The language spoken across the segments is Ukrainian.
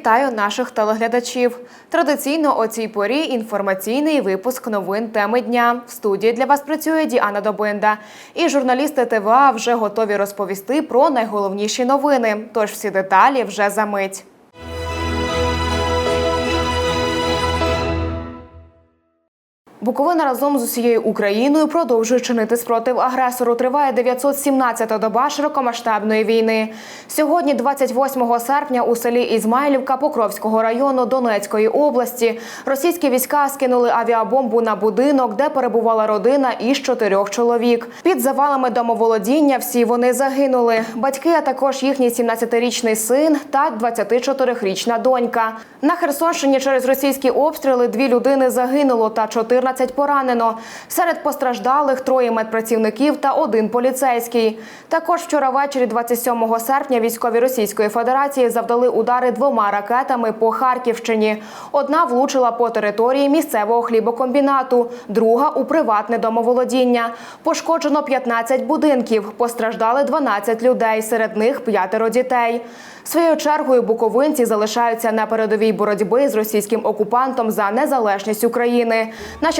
Вітаю наших телеглядачів. Традиційно о цій порі інформаційний випуск новин теми дня. В студії для вас працює Діана Добинда. І журналісти ТВА вже готові розповісти про найголовніші новини. Тож всі деталі вже за мить. Буковина разом з усією Україною продовжує чинити спротив агресору. Триває 917-та доба широкомасштабної війни. Сьогодні, 28 серпня, у селі Ізмайлівка Покровського району Донецької області, російські війська скинули авіабомбу на будинок, де перебувала родина із чотирьох чоловік. Під завалами домоволодіння всі вони загинули. Батьки, а також їхній 17-річний син та 24-річна донька. На Херсонщині через російські обстріли дві людини загинуло та 14 поранено. Серед постраждалих троє медпрацівників та один поліцейський. Також вчора ввечері, 27 серпня, військові Російської Федерації завдали удари двома ракетами по Харківщині. Одна влучила по території місцевого хлібокомбінату, друга у приватне домоволодіння. Пошкоджено 15 будинків, постраждали 12 людей, серед них п'ятеро дітей. Своєю чергою буковинці залишаються на передовій боротьби з російським окупантом за незалежність України. Наші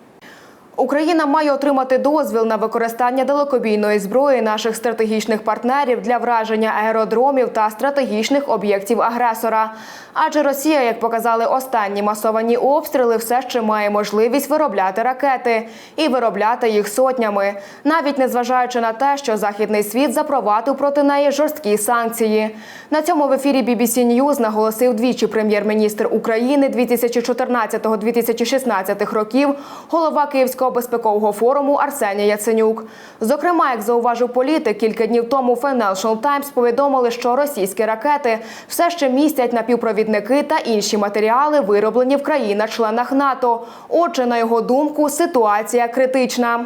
Україна має отримати дозвіл на використання далекобійної зброї наших стратегічних партнерів для враження аеродромів та стратегічних об'єктів агресора. Адже Росія, як показали останні масовані обстріли, все ще має можливість виробляти ракети і виробляти їх сотнями, навіть незважаючи на те, що західний світ запровадив проти неї жорсткі санкції. На цьому в ефірі BBC News наголосив двічі прем'єр-міністр України 2014-2016 років, голова Київського безпекового форуму Арсеній Яценюк. Зокрема, як зауважив політик, кілька днів тому Financial Times повідомили, що російські ракети все ще містять напівпровідники та інші матеріали, вироблені в країнах-членах НАТО. Отже, на його думку, ситуація критична.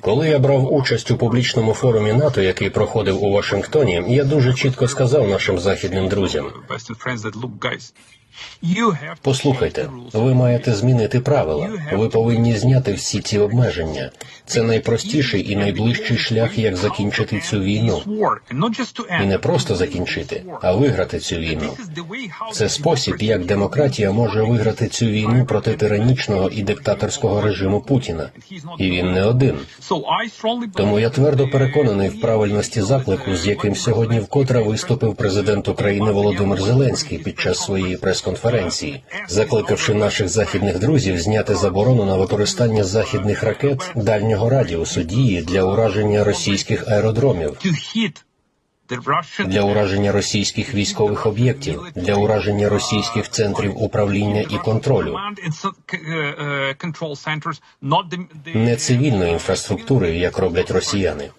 Коли я брав участь у публічному форумі НАТО, який проходив у Вашингтоні, я дуже чітко сказав нашим західним друзям: Послухайте, ви маєте змінити правила. Ви повинні зняти всі ці обмеження. Це найпростіший і найближчий шлях, як закінчити цю війну. І не просто закінчити, а виграти цю війну. Це спосіб, як демократія може виграти цю війну проти тиранічного і диктаторського режиму Путіна. І він не один. Тому я твердо переконаний в правильності заклику, з яким сьогодні вкотре виступив президент України Володимир Зеленський під час своєї прес-конференції, закликавши наших західних друзів зняти заборону на використання західних ракет дальнього радіусу дії для ураження російських аеродромів, для ураження російських військових об'єктів, для ураження російських центрів управління і контролю. uh, uh, Не цивільної інфраструктури, як роблять росіяни.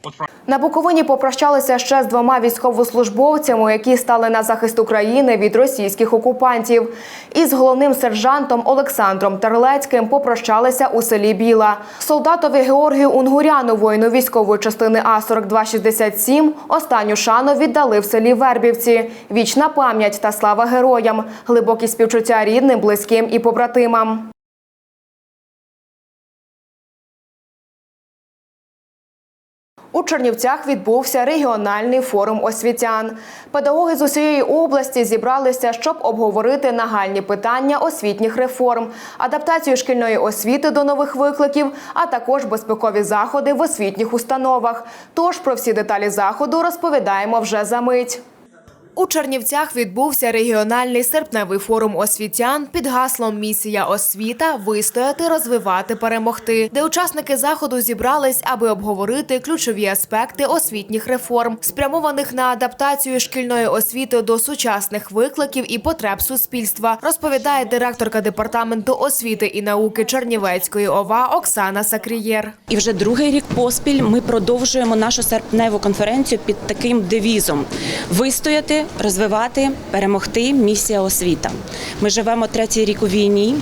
На Буковині попрощалися ще з двома військовослужбовцями, які стали на захист України від російських окупантів. Із головним сержантом Олександром Терлецьким попрощалися у селі Біла. Солдатові Георгію Унгуряну, воїну військової частини А 4267 останню шану віддали в селі Вербівці. Вічна пам'ять та слава героям, глибокі співчуття рідним, близьким і побратимам. Чернівцях відбувся регіональний форум освітян. Педагоги з усієї області зібралися, щоб обговорити нагальні питання освітніх реформ, адаптацію шкільної освіти до нових викликів, а також безпекові заходи в освітніх установах. Тож про всі деталі заходу розповідаємо вже за мить. У Чернівцях відбувся регіональний серпневий форум освітян під гаслом Місія освіта вистояти, розвивати, перемогти, де учасники заходу зібрались, аби обговорити ключові аспекти освітніх реформ, спрямованих на адаптацію шкільної освіти до сучасних викликів і потреб суспільства, розповідає директорка департаменту освіти і науки Чернівецької ОВА Оксана Сакрієр. І вже другий рік поспіль ми продовжуємо нашу серпневу конференцію під таким девізом: вистояти, розвивати, перемогти. Місія освіта. Ми живемо третій рік у війні,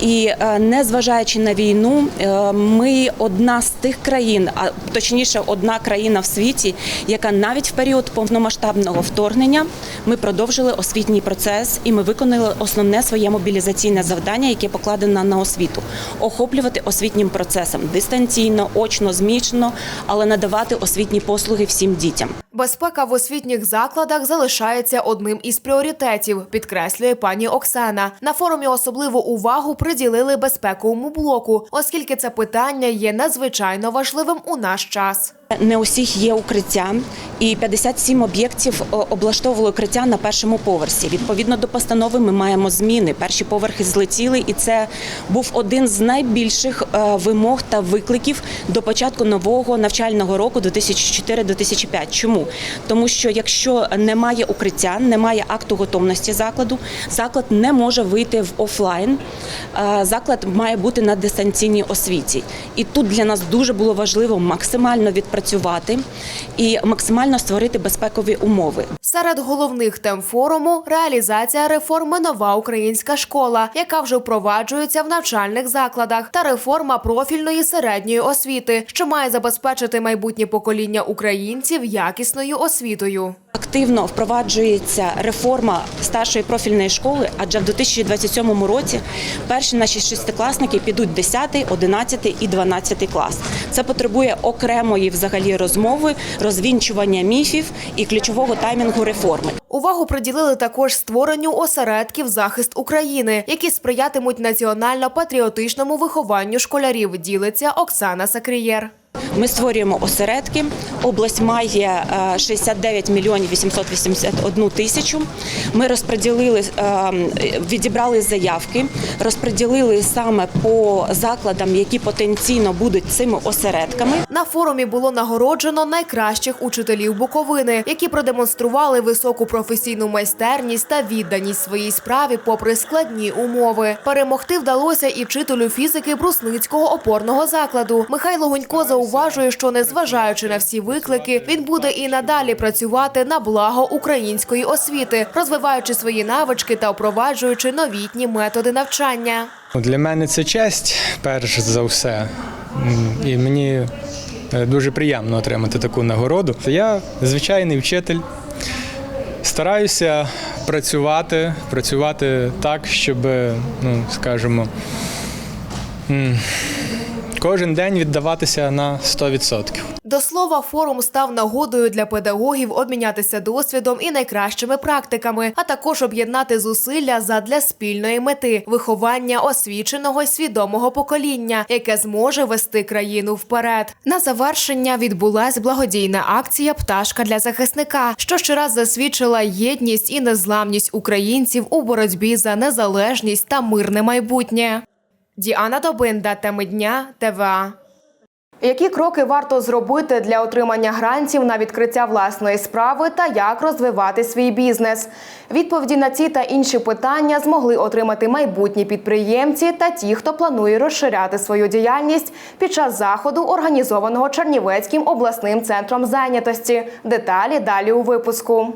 і е, незважаючи на війну, е, ми одна з тих країн, а точніше, одна країна в світі, яка навіть в період повномасштабного вторгнення ми продовжили освітній процес і ми виконали основне своє мобілізаційне завдання, яке покладено на освіту охоплювати освітнім процесом дистанційно, очно, змішано, але надавати освітні послуги всім дітям. Безпека в освітніх закладах залишається одним із пріоритетів, підкреслює пані Оксана. На форумі особливу увагу приділили безпековому блоку, оскільки це питання є надзвичайно важливим у наш час. Не у всіх є укриття, і 57 об'єктів облаштовували укриття на першому поверсі. Відповідно до постанови, ми маємо зміни. Перші поверхи злетіли, і це був один з найбільших е, вимог та викликів до початку нового навчального року 2004-2005. Чому? Тому що якщо немає укриття, немає акту готовності закладу, заклад не може вийти в офлайн. Е, Заклад має бути на дистанційній освіті. І тут для нас дуже було важливо максимально відпрацювати і максимально створити безпекові умови. Серед головних тем форуму реалізація реформи Нова українська школа, яка вже впроваджується в навчальних закладах, та реформа профільної середньої освіти, що має забезпечити майбутнє покоління українців якісною освітою. Активно впроваджується реформа старшої профільної школи, адже в 2027 році перші наші шестикласники підуть 10, 11 і 12 клас. Це потребує окремої взагалі розмови, розвінчування міфів і ключового таймінгу реформи. Увагу приділили також створенню осередків захист України, які сприятимуть національно-патріотичному вихованню школярів. Ділиться Оксана Сакрієр. Ми створюємо осередки. Область має е, 69 мільйонів 881 тисячу. Ми розподілили, е, відібрали заявки, розподілили саме по закладам, які потенційно будуть цими осередками. На форумі було нагороджено найкращих учителів Буковини, які продемонстрували високу професійну майстерність та відданість своїй справі попри складні умови. Перемогти вдалося і вчителю фізики Брусницького опорного закладу. Михайло Гунько зауважує, що незважаючи на всі виклики, він буде і надалі працювати на благо української освіти, розвиваючи свої навички та впроваджуючи новітні методи навчання. Для мене це честь, перш за все. І мені е, дуже приємно отримати таку нагороду. Я звичайний вчитель. Стараюся працювати, працювати так, щоб, ну, скажімо, кожен день віддаватися на 100%. До слова, форум став нагодою для педагогів обмінятися досвідом і найкращими практиками, а також об'єднати зусилля задля спільної мети виховання освіченого свідомого покоління, яке зможе вести країну вперед. На завершення відбулась благодійна акція Пташка для захисника, що ще раз засвідчила єдність і незламність українців у боротьбі за незалежність та мирне майбутнє. Діана Добинда, теми дня, ТВА. Які кроки варто зробити для отримання грантів на відкриття власної справи та як розвивати свій бізнес? Відповіді на ці та інші питання змогли отримати майбутні підприємці та ті, хто планує розширяти свою діяльність під час заходу, організованого Чернівецьким обласним центром зайнятості. Деталі далі у випуску.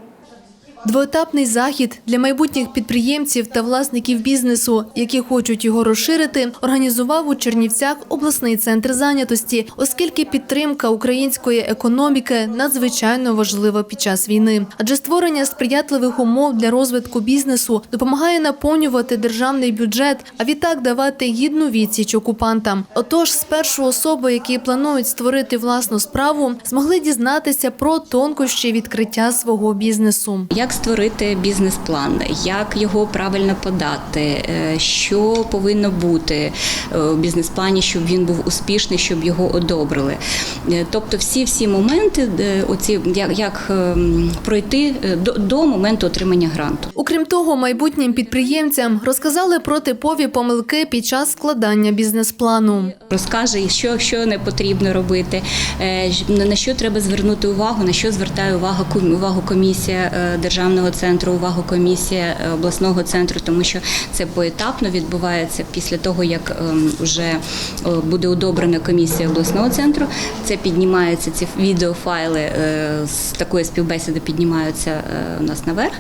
Двоетапний захід для майбутніх підприємців та власників бізнесу, які хочуть його розширити, організував у Чернівцях обласний центр зайнятості, оскільки підтримка української економіки надзвичайно важлива під час війни. Адже створення сприятливих умов для розвитку бізнесу допомагає наповнювати державний бюджет, а відтак давати гідну відсіч окупантам. Отож, спершу особи, які планують створити власну справу, змогли дізнатися про тонкощі відкриття свого бізнесу. Як створити бізнес-план, як його правильно подати, е, що повинно бути е, у бізнес-плані, щоб він був успішний, щоб його одобрили. Е, Тобто, всі всі моменти, оці як, як пройти до, до моменту отримання гранту. Окрім того, майбутнім підприємцям розказали про типові помилки під час складання бізнес-плану. Розкаже, що, що не потрібно робити, на що треба звернути увагу, на що звертає увагу увагу комісія державної державного центру, увагу комісія е, обласного центру, тому що це поетапно відбувається після того, як ем, вже е, буде одобрена комісія обласного центру. Це піднімаються ці відеофайли е, з такої співбесіди піднімаються у нас наверх.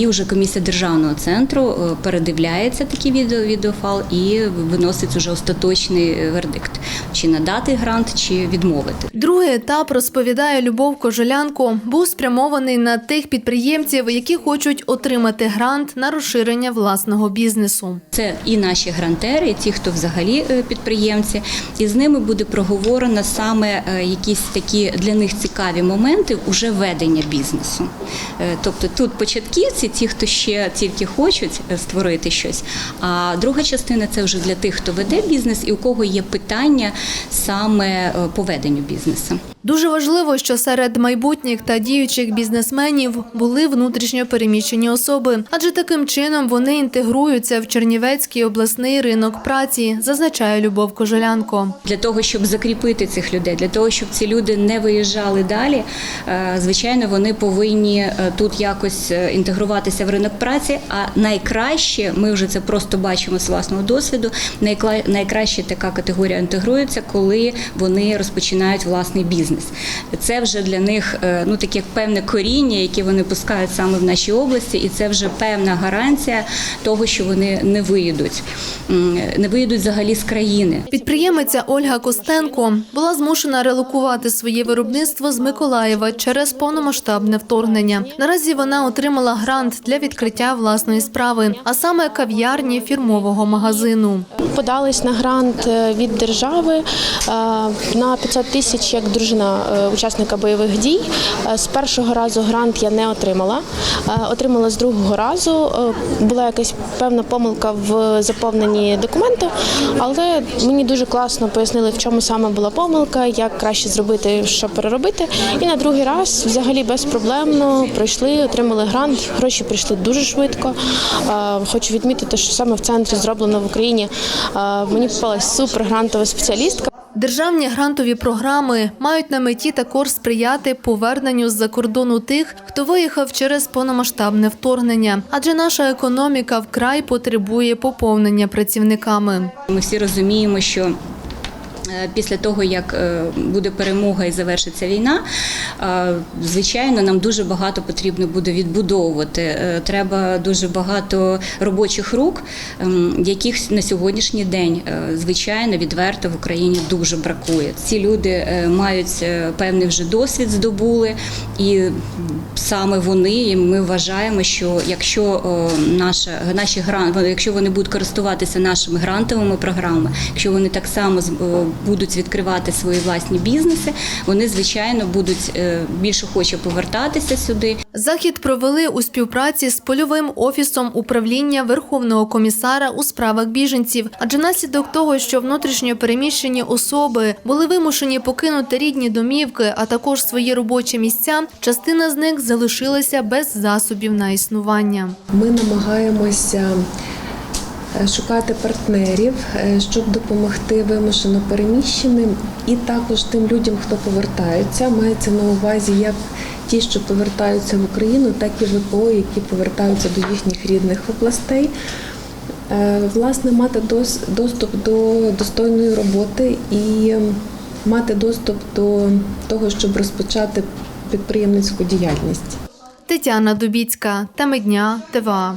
І вже комісія державного центру е, передивляється такі відео, відеофайл і виносить уже остаточний е, вердикт, чи надати грант, чи відмовити. Другий етап розповідає Любов Кожелянко, був спрямований на тих підприємців, які хочуть отримати грант на розширення власного бізнесу. Це і наші грантери, і ті, хто взагалі е, підприємці, і з ними буде проговорено саме якісь такі для них цікаві моменти уже ведення бізнесу. Тобто тут початківці, ті, хто ще тільки хочуть е, створити щось. А друга частина це вже для тих, хто веде бізнес і у кого є питання саме е, по веденню бізнесу. Дуже важливо, що серед майбутніх та діючих бізнесменів були внутрішньо переміщені особи, адже таким чином вони інтегруються в Чернівецький обласний ринок праці, зазначає Любов Кожелянко. Для того, щоб закріпити цих людей, для того, щоб ці люди не виїжджали далі, е, звичайно, вони повинні тут якось е, інтегруватися в ринок праці. А найкраще, ми вже це просто бачимо з власного досвіду. Найкраще така категорія інтегрується, коли вони розпочинають власний бізнес. Це вже для них е, ну таке певне коріння, яке вони пускають саме в нашій області, і це вже певна гарантія того, що вони не виїдуть, не виїдуть взагалі з країни. Підприємиця Ольга Костенко була змушена релокувати своє виробництво з Миколаєва через повномасштабне вторгнення. Наразі вона отримала грант для відкриття власної справи, а саме кав'ярні фірмового магазину. Подались на грант е, від держави е, на 500 тисяч як дружина е, учасника бойових дій. З першого разу грант я не отримала. Отримала з другого разу. Була якась певна помилка в заповненні документу, але мені дуже класно пояснили, в чому саме була помилка, як краще зробити, що переробити. І на другий раз взагалі безпроблемно пройшли, отримали грант. Гроші прийшли дуже швидко. Е, Хочу відмітити, що саме в центрі зроблено в Україні. Е, Мені попалась супер грантова спеціалістка. Державні грантові програми мають на меті також сприяти поверненню з-за кордону тих, хто виїхав через повномасштабне вторгнення, адже наша економіка вкрай потребує поповнення працівниками. Ми всі розуміємо, що Після того, як е, буде перемога і завершиться війна, е, звичайно, нам дуже багато потрібно буде відбудовувати. Е, Треба дуже багато робочих рук, ем, яких на сьогоднішній день, е, звичайно, відверто в Україні дуже бракує. Ці люди е, мають е, певний вже досвід здобули, і саме вони, і ми вважаємо, що якщо е, наша наші гранти, якщо вони будуть користуватися нашими грантовими програмами, якщо вони так само е, будуть відкривати свої власні бізнеси, вони звичайно будуть е, більше хоче повертатися сюди. Захід провели у співпраці з польовим офісом управління Верховного комісара у справах біженців, адже наслідок того, що внутрішньо переміщені особи були вимушені покинути рідні домівки, а також свої робочі місця, частина з них залишилася без засобів на існування. Ми намагаємося шукати партнерів, е, щоб допомогти вимушено переміщеним і також тим людям, хто повертаються. Мається на увазі як ті, що повертаються в Україну, так і ВПО, які повертаються до їхніх рідних областей. Е, Власне, мати дос- доступ до достойної роботи і мати доступ до того, щоб розпочати підприємницьку діяльність. Тетяна Дубіцька, теми дня, ТВА.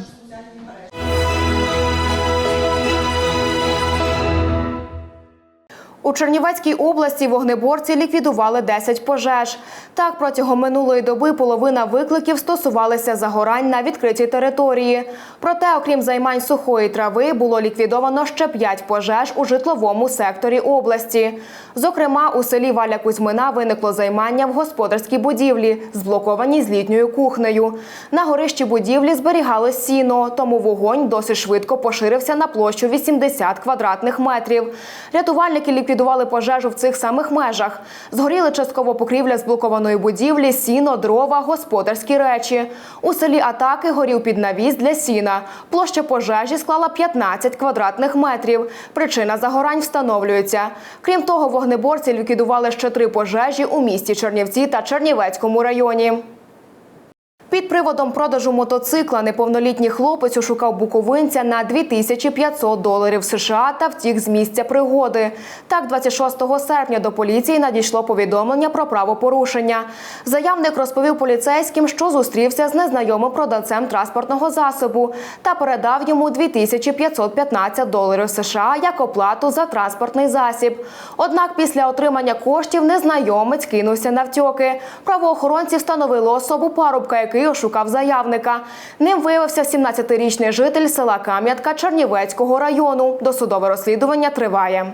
У Чернівецькій області вогнеборці ліквідували 10 пожеж. Так, протягом минулої доби половина викликів стосувалися загорань на відкритій території. Проте, окрім займань сухої трави, було ліквідовано ще 5 пожеж у житловому секторі області. Зокрема, у селі Валя Кузьмина виникло займання в господарській будівлі, зблокованій з літньою кухнею. На горищі будівлі зберігалось сіно, тому вогонь досить швидко поширився на площу 80 квадратних метрів. Рятувальники ліквідували пожежу в цих самих межах. Згоріли частково покрівля зблокованої будівлі, сіно, дрова, господарські речі. У селі Атаки горів під навіс для сіна. Площа пожежі склала 15 квадратних метрів. Причина загорань встановлюється. Крім того, вогнеборці ліквідували ще три пожежі у місті Чернівці та Чернівецькому районі. Під приводом продажу мотоцикла неповнолітній хлопець ошукав буковинця на 2500 доларів США та втік з місця пригоди. Так, 26 серпня до поліції надійшло повідомлення про правопорушення. Заявник розповів поліцейським, що зустрівся з незнайомим продавцем транспортного засобу та передав йому 2515 доларів США як оплату за транспортний засіб. Однак після отримання коштів незнайомець кинувся на втьоки. Правоохоронці встановили особу парубка, який ошукав заявника. Ним виявився 17-річний житель села Кам'ятка Чернівецького району. Досудове розслідування триває.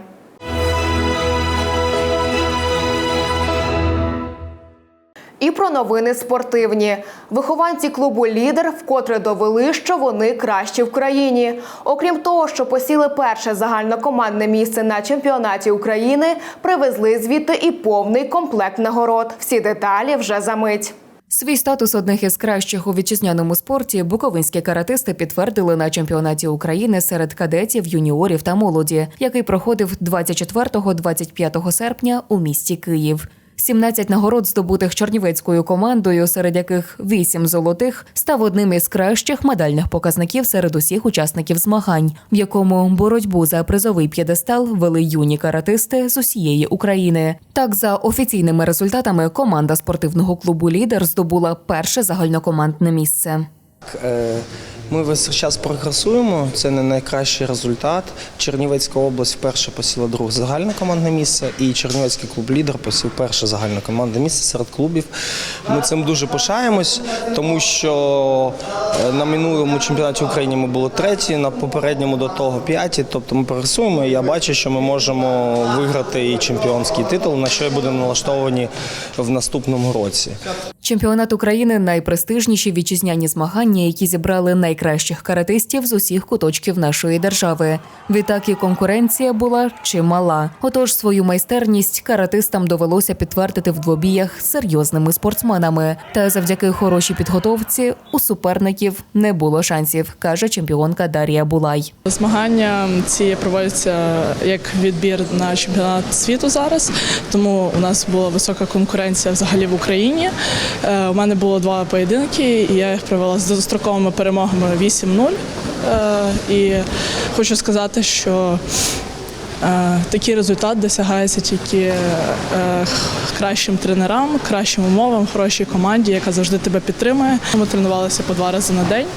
І про новини спортивні. Вихованці клубу Лідер вкотре довели, що вони кращі в країні. Окрім того, що посіли перше загальнокомандне місце на чемпіонаті України, привезли звідти і повний комплект нагород. Всі деталі вже за мить. Свій статус одних із кращих у вітчизняному спорті буковинські каратисти підтвердили на чемпіонаті України серед кадетів, юніорів та молоді, який проходив 24-25 серпня у місті Київ. 17 нагород, здобутих чернівецькою командою, серед яких 8 золотих, став одним із кращих медальних показників серед усіх учасників змагань, в якому боротьбу за призовий п'єдестал вели юні каратисти з усієї України. Так, за офіційними результатами, команда спортивного клубу Лідер здобула перше загальнокомандне місце. Е, Ми весь час прогресуємо. Це не найкращий результат. Чернівецька область вперше посіла друге загальне командне місце, і Чернівецький клуб лідер посів перше загальне командне місце серед клубів. Ми цим дуже пишаємось, тому що е, на минулому чемпіонаті України ми були треті, на попередньому до того п'яті. Тобто ми прогресуємо. Я бачу, що ми можемо виграти і чемпіонський титул, на що будемо налаштовані в наступному році. Чемпіонат України найпрестижніші вітчизняні змагання, які зібрали найкращих каратистів з усіх куточків нашої держави. Відтак і конкуренція була чимала. Отож, свою майстерність каратистам довелося підтвердити в двобіях серйозними спортсменами. Та завдяки хорошій підготовці у суперників не було шансів, каже чемпіонка Дар'я Булай. Змагання ці проводяться як відбір на чемпіонат світу зараз, тому у нас була висока конкуренція взагалі в Україні. Е, У мене було два поєдинки, і я їх провела з достроковими перемогами 8-0. Е, І хочу сказати, що е, такий результат досягається тільки е, кращим тренерам, кращим умовам, хорошій команді, яка завжди тебе підтримує. Ми тренувалися по два рази на день.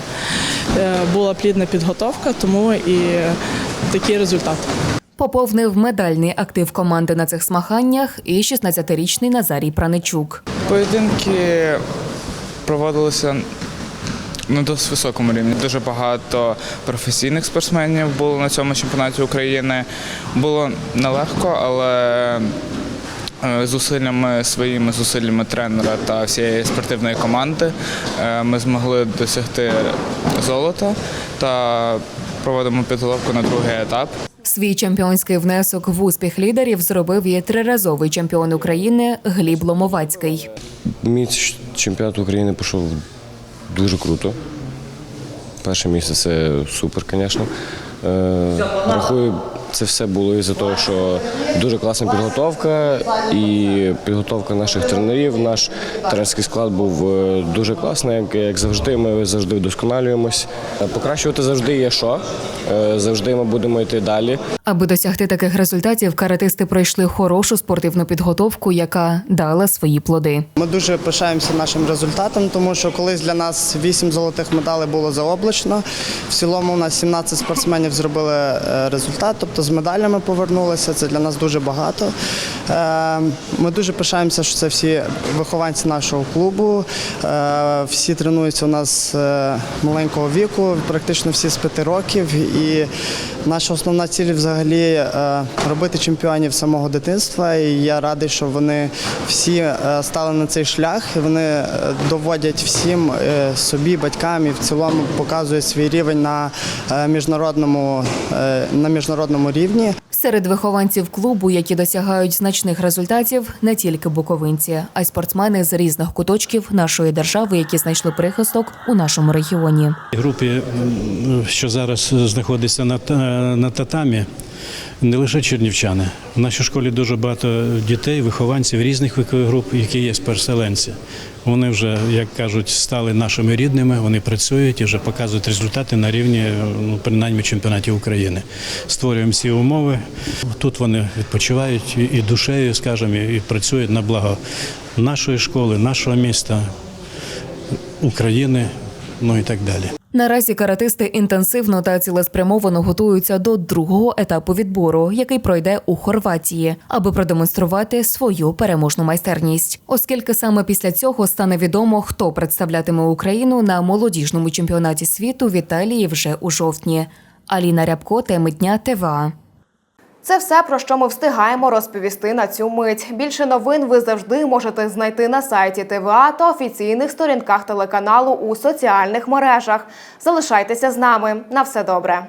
Була плідна підготовка, тому і такий результат. Поповнив медальний актив команди на цих змаганнях і 16-річний Назарій Праничук. Поєдинки проводилися на досить високому рівні. Дуже багато професійних спортсменів було на цьому чемпіонаті України. Було нелегко, але е, зусиллями своїми зусиллями тренера та всієї спортивної команди е, ми змогли досягти золота та проводимо підготовку на другий етап. Свій чемпіонський внесок в успіх лідерів зробив і триразовий чемпіон України Гліб Ломовацький. Мій чемпіонат України пішов дуже круто. Перше місце це супер, звісно. Е, рахую, це все було із-за того, що дуже класна підготовка і підготовка наших тренерів. Наш тренерський склад був е, дуже класний, як, як завжди. Ми завжди вдосконалюємось. Е, Покращувати завжди є що. Е, завжди ми будемо йти далі. Аби досягти таких результатів, каратисти пройшли хорошу спортивну підготовку, яка дала свої плоди. Ми дуже пишаємося нашим результатом, тому що колись для нас 8 золотих медалей було заоблачно. В цілому у нас 17 спортсменів зробили результат, тобто з медалями повернулися. Це для нас дуже багато. Е, Ми дуже пишаємося, що це всі вихованці нашого клубу. Е, Всі тренуються у нас е, маленького віку, практично всі з 5 років. І наша основна ціль взагалі робити чемпіонів самого дитинства. І я радий, що вони всі стали на цей шлях. і Вони доводять всім собі, батькам і в цілому показують свій рівень на міжнародному на міжнародному рівні. Серед вихованців клубу, які досягають значних результатів, не тільки буковинці, а й спортсмени з різних куточків нашої держави, які знайшли прихисток у нашому регіоні. Групі, що зараз знаходиться на, та- на татамі, не лише чернівчани. В нашій школі дуже багато дітей, вихованців різних вікових груп, які є переселенці. Вони вже, як кажуть, стали нашими рідними, вони працюють і вже показують результати на рівні ну, принаймні чемпіонатів України. Створюємо всі умови. Тут вони відпочивають і, душею, скажімо, і працюють на благо нашої школи, нашого міста, України, ну і так далі. Наразі каратисти інтенсивно та цілеспрямовано готуються до другого етапу відбору, який пройде у Хорватії, аби продемонструвати свою переможну майстерність. Оскільки саме після цього стане відомо, хто представлятиме Україну на молодіжному чемпіонаті світу в Італії вже у жовтні. Аліна Рябко, теми дня ТВА. Це все про що ми встигаємо розповісти на цю мить. Більше новин ви завжди можете знайти на сайті ТВА та офіційних сторінках телеканалу у соціальних мережах. Залишайтеся з нами. На все добре.